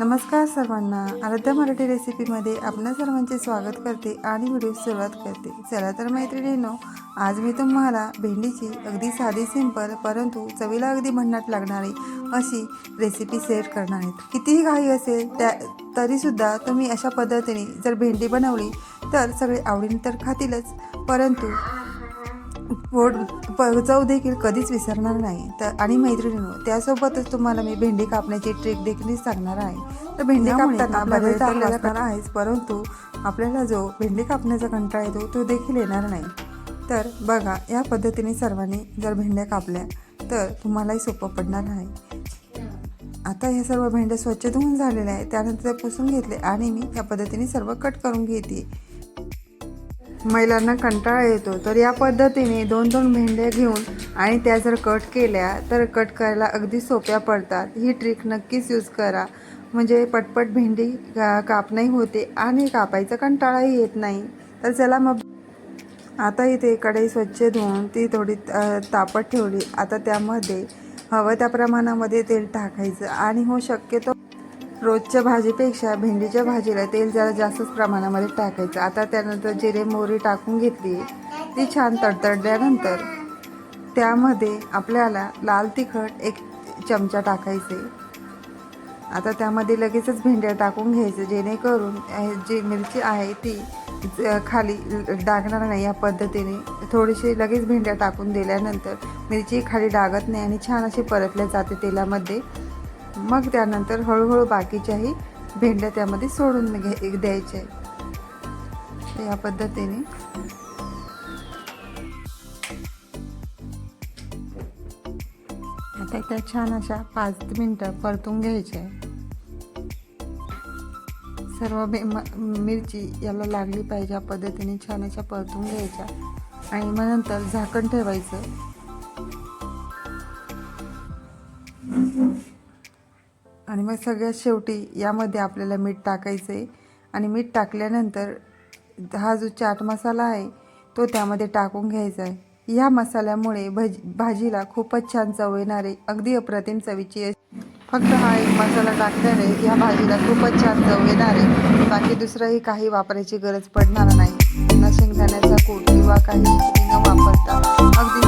नमस्कार सर्वांना. आराध्या मराठी रेसिपीमध्ये आपणा सर्वांचे स्वागत करते आणि व्हिडिओ सुरुवात करते. चला तर मैत्रिणीनो आज मी तुम्हाला भेंडीची अगदी साधी सिंपल परंतु चवीला अगदी भन्नाट लागणारी अशी रेसिपी शेअर करणार आहेत कितीही घाई असेल त्या तरीसुद्धा तुम्ही अशा पद्धतीने जर भेंडी बनवली तर सगळे आवडीने तर खातीलच परंतु पोट चव देखील कधीच विसरणार नाही. तर आणि मैत्रिणींनो त्यासोबतच तुम्हाला मी भेंडी कापण्याची ट्रिक देखील सांगणार आहे. तर भेंडी कापताना आपल्याला आहेच परंतु आपल्याला जो भेंडी कापण्याचा कंटाळा येतो तो देखील येणार नाही. तर बघा या पद्धतीने सर्वांनी जर भेंड्या कापल्या तर तुम्हालाही सोपं पडणार आहे. आता ह्या सर्व भेंड्या स्वच्छ धुवून झालेल्या आहेत त्यानंतर पुसून घेतले आणि मी या पद्धतीने सर्व कट करून घेते. महिलांना कंटाळा येतो तर या पद्धतीने दोन दोन भेंड्या घेऊन आणि त्या जर कट केल्या तर कट करायला अगदी सोप्या पडतात. ही ट्रिक नक्कीच यूज करा. म्हणजे पटपट भेंडी का कापणंही होते आणि कापायचा कंटाळाही येत नाही. तर चला मग. आता इथे कढई स्वच्छ धुवून ती थोडी तापत ठेवली. आता त्यामध्ये हवं त्या प्रमाणामध्ये तेल टाकायचं. आणि हो शक्यतो रोजच्या भाजीपेक्षा भेंडीच्या भाजीला तेल जरा जास्तच प्रमाणामध्ये टाकायचं. आता त्यानंतर जिरे मोहरी टाकून घेतली. ती छान तडतडल्यानंतर त्यामध्ये आपल्याला लाल तिखट एक चमचा टाकायचे. आता त्यामध्ये लगेचच भेंड्या टाकून घ्यायचं जेणेकरून जी मिरची आहे ती खाली डागणार नाही या पद्धतीने. थोडीशी लगेच भेंड्या टाकून दिल्यानंतर मिरची खाली डागत नाही आणि छान अशी परतल्या जाते तेलामध्ये. मग त्यानंतर हळूहळू बाकीच्याही भेंड्या त्यामध्ये सोडून घ्याय द्यायच्या या पद्धतीने. आता त्या छान अशा पाच मिनटं परतून घ्यायच्या सर्व बे म- मिरची याला लागली पाहिजे या पद्धतीने छान अशा परतून घ्यायच्या. आणि मग नंतर झाकण ठेवायचं. आणि मग सगळ्यात शेवटी यामध्ये आपल्याला मीठ टाकायचं आहे आणि मीठ टाकल्यानंतर हा जो चाट मसाला आहे तो त्यामध्ये टाकून घ्यायचा आहे. या मसाल्यामुळे भज भाजीला खूपच छान चव येणार आहे. अगदी अप्रतिम चवीची आहे फक्त हा एक मसाला टाकल्याने या भाजीला खूपच छान चव येणार आहे. बाकी दुसरंही काही वापरायची गरज पडणार नाही. न शेंगदाण्याचा कूट किंवा काही न वापरता अगदी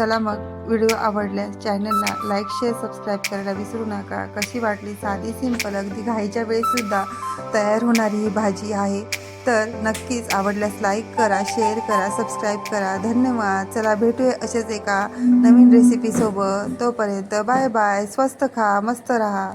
चला मग व्हिडिओ आवडल्यास चॅनलला लाईक शेअर सबस्क्राईब करायला विसरू नका. कशी वाटली साधी सिंपल अगदी घाईच्या वेळेसुद्धा तयार होणारी ही भाजी आहे. तर नक्कीच आवडल्यास लाईक करा शेअर करा सबस्क्राईब करा. धन्यवाद. चला भेटूया असेच एका नवीन रेसिपीसोबत तोपर्यंत बाय बाय. स्वस्त खा मस्त रहा.